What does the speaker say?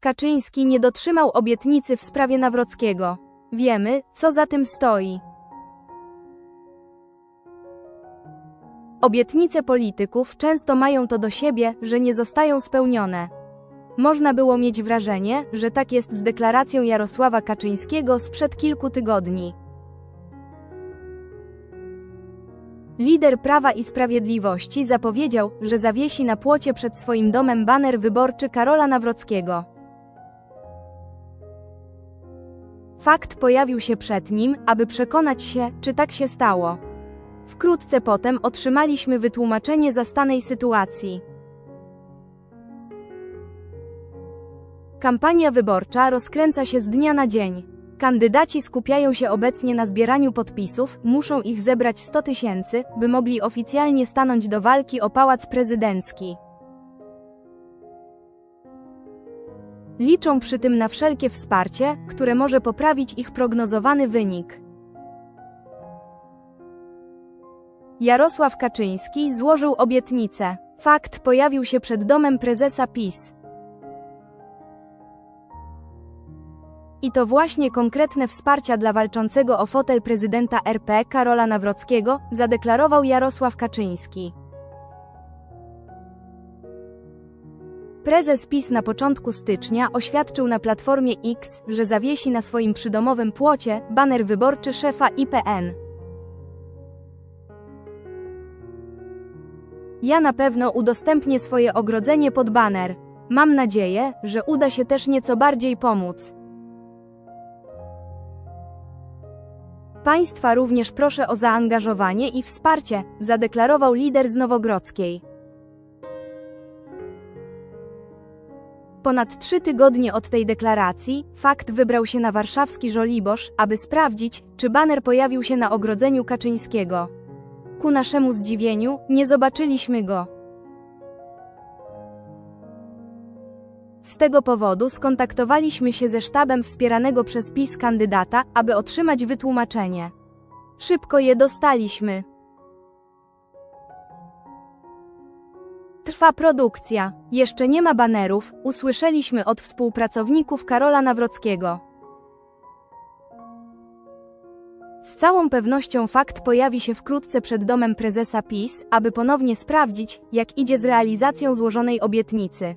Kaczyński nie dotrzymał obietnicy w sprawie Nawrockiego. Wiemy, co za tym stoi. Obietnice polityków często mają to do siebie, że nie zostają spełnione. Można było mieć wrażenie, że tak jest z deklaracją Jarosława Kaczyńskiego sprzed kilku tygodni. Lider Prawa i Sprawiedliwości zapowiedział, że zawiesi na płocie przed swoim domem baner wyborczy Karola Nawrockiego. Fakt pojawił się przed nim, aby przekonać się, czy tak się stało. Wkrótce potem otrzymaliśmy wytłumaczenie zastanej sytuacji. Kampania wyborcza rozkręca się z dnia na dzień. Kandydaci skupiają się obecnie na zbieraniu podpisów, muszą ich zebrać 100 tysięcy, by mogli oficjalnie stanąć do walki o pałac prezydencki. Liczą przy tym na wszelkie wsparcie, które może poprawić ich prognozowany wynik. Jarosław Kaczyński złożył obietnicę. Fakt pojawił się przed domem prezesa PiS. I to właśnie konkretne wsparcia dla walczącego o fotel prezydenta RP Karola Nawrockiego zadeklarował Jarosław Kaczyński. Prezes PiS na początku stycznia oświadczył na Platformie X, że zawiesi na swoim przydomowym płocie baner wyborczy szefa IPN. Ja na pewno udostępnię swoje ogrodzenie pod baner. Mam nadzieję, że uda się też nieco bardziej pomóc. Państwa również proszę o zaangażowanie i wsparcie, zadeklarował lider z Nowogrodzkiej. Ponad trzy tygodnie od tej deklaracji, fakt wybrał się na warszawski Żoliborz, aby sprawdzić, czy baner pojawił się na ogrodzeniu Kaczyńskiego. Ku naszemu zdziwieniu, nie zobaczyliśmy go. Z tego powodu skontaktowaliśmy się ze sztabem wspieranego przez PiS kandydata, aby otrzymać wytłumaczenie. Szybko je dostaliśmy. Trwa produkcja. Jeszcze nie ma banerów, usłyszeliśmy od współpracowników Karola Nawrockiego. Z całą pewnością fakt pojawi się wkrótce przed domem prezesa PiS, aby ponownie sprawdzić, jak idzie z realizacją złożonej obietnicy.